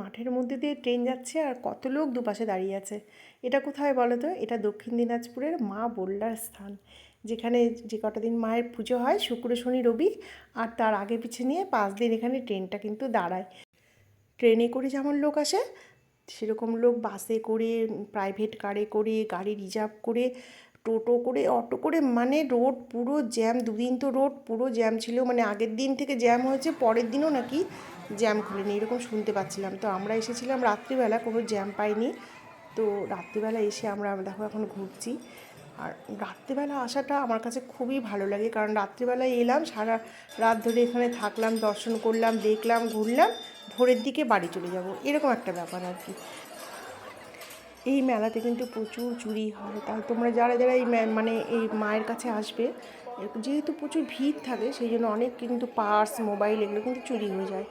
মাঠের মধ্যে দিয়ে ট্রেন যাচ্ছে আর কত লোক দুপাশে দাঁড়িয়ে আছে। এটা কোথায় বলো তো? এটা দক্ষিণ দিনাজপুরের মা বল্লার স্থান। যেখানে যে কটা দিন মায়ের পুজো হয়, শুক্র, শনি, রবি আর তার আগে পিছে নিয়ে পাঁচ দিন এখানে ট্রেনটা কিন্তু দাঁড়ায়। ট্রেনে করে যেমন লোক আসে, সেরকম লোক বাসে করে প্রাইভেট কারে করে, গাড়ি রিজার্ভ করে টোটো করে, অটো করে মানে রোড পুরো জ্যাম দুদিন তো রোড পুরো জ্যাম ছিল। মানে আগের দিন থেকে জ্যাম হয়েছে, পরের দিনও নাকি জ্যাম খুলেনি, এরকম শুনতে পাচ্ছিলাম। তো আমরা এসেছিলাম রাত্রিবেলা, কোনো জ্যাম পাইনি। তো রাত্রিবেলা এসে আমরা, দেখো এখন ঘুরছি। আর রাত্রিবেলা আসাটা আমার কাছে খুবই ভালো লাগে, কারণ রাত্রিবেলায় এলাম, সারা রাত ধরে এখানে থাকলাম, দর্শন করলাম, দেখলাম, ঘুরলাম, ভোরের দিকে বাড়ি চলে যাব। এরকম একটা ব্যাপার আর কি। এই মেলাতে কিন্তু প্রচুর চুরি হয়। তাই তোমরা যারা যারা এই মানে এই মায়ের কাছে আসবে, যেহেতু প্রচুর ভিড় থাকে, সেই জন্য অনেক কিন্তু পার্স, মোবাইল এগুলো কিন্তু চুরি হয়ে যায়।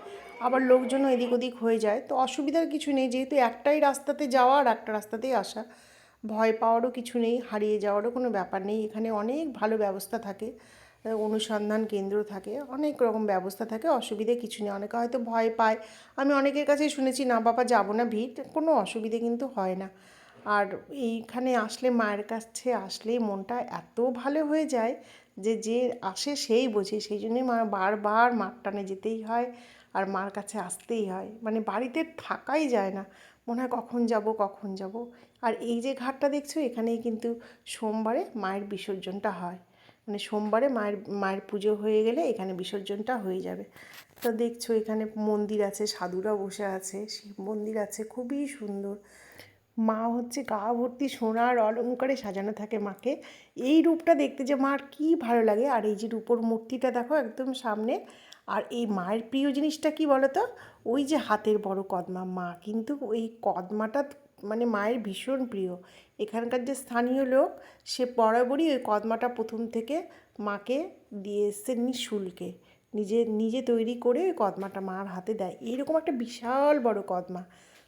আবার লোকজনও এদিক ওদিক হয়ে যায়। তো অসুবিধার কিছু নেই, যেহেতু একটাই রাস্তাতে যাওয়া আর একটা রাস্তাতেই আসা, ভয় পাওয়ারও কিছু নেই, হারিয়ে যাওয়ারও কোনো ব্যাপার নেই। এখানে অনেক ভালো ব্যবস্থা থাকে। অনুসন্ধান কেন্দ্র থাকে, অনেক রকম ব্যবস্থা থাকে, অসুবিধে কিছু নেই। অনেকে হয়তো ভয় পায়। আমি অনেকের কাছেই শুনেছি, না, বাবা, যাব না, ভিড়, কোনো অসুবিধে কিন্তু হয় না। আর এইখানে আসলে মায়ের কাছে আসলেই মনটা এত ভালো হয়ে যায় যে যে আসে সেই বোঝে। সেই জন্যই মা বারবার মার টানে যেতেই হয় আর মার কাছে আসতেই হয়। মানে বাড়িতে থাকাই যায় না। মনে হয় কখন যাব কখন যাব। আর এই যে ঘাটটা দেখছ, এখানেই কিন্তু সোমবারে মায়ের বিসর্জনটা হয়। মানে সোমবারে মায়ের মায়ের পুজো হয়ে গেলে এখানে বিসর্জনটা হয়ে যাবে। তো দেখছ এখানে মন্দির আছে, সাধুরা বসে আছে, শিব মন্দির আছে, খুবই সুন্দর। মা হচ্ছে গা ভর্তি সোনার অলঙ্কারে সাজানো থাকে মাকে। এই রূপটা দেখতে যে মার কী ভালো লাগে। আর এই যে রূপোর মূর্তিটা দেখো একদম সামনে। আর এই মায়ের প্রিয় জিনিসটা কি বলো তো ওই যে হাতের বড় কদমা। মা কিন্তু ওই কদমাটা মানে মায়ের ভীষণ প্রিয়। এখানকার যে স্থানীয় লোক, সে বরাবরই ওই কদমাটা প্রথম থেকে মাকে দিয়ে এসছে নিঃশুল্কে। নিজে নিজে তৈরি করে ওই কদমাটা মার হাতে দেয়। এইরকম একটা বিশাল বড় কদমা।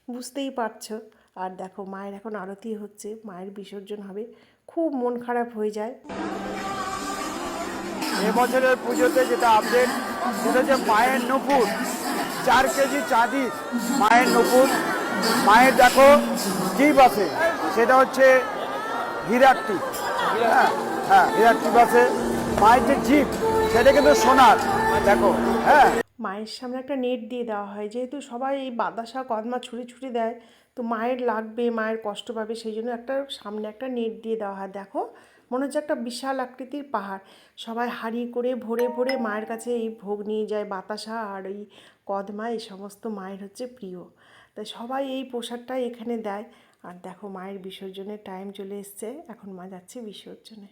বুঝতেই পারছ। আর দেখো, মায়ের এখন আরতি হচ্ছে, মায়ের বিসর্জন হবে। খুব মন খারাপ হয়ে যায়। এবছরের পুজোতে যেটা আপডেট সেটা হচ্ছে মায়ের নুপুর। চার কেজি চাঁদি, মায়ের নুপুর। মায়ের দেখো জিপ আছে, সেটা হচ্ছে হিরাক্তি হ্যাঁ হ্যাঁ হিরাক্তি আছে। মায়ের যে জিপ সেটা কিন্তু সোনার, দেখো হ্যাঁ। মায়ের সামনে একটা নেট দিয়ে দেওয়া হয়, যেহেতু সবাই এই বাতাসা, কদমা ছুঁড়ে ছুঁড়ে দেয়, তো মায়ের লাগবে, মায়ের কষ্ট পাবে, সেই জন্য একটা সামনে একটা নেট দিয়ে দেওয়া হয়। দেখো, মনে হচ্ছে একটা বিশাল আকৃতির পাহাড়। সবাই হাড়ি করে, ভরে ভরে মায়ের কাছে এই ভোগ নিয়ে যায়, বাতাসা আর এই কদমা, এই সমস্ত মায়ের হচ্ছে প্রিয়। তাই সবাই এই প্রসাদটাই এখানে দেয়। আর দেখো মায়ের বিসর্জনের টাইম চলে এসছে। এখন মা যাচ্ছে বিসর্জনে।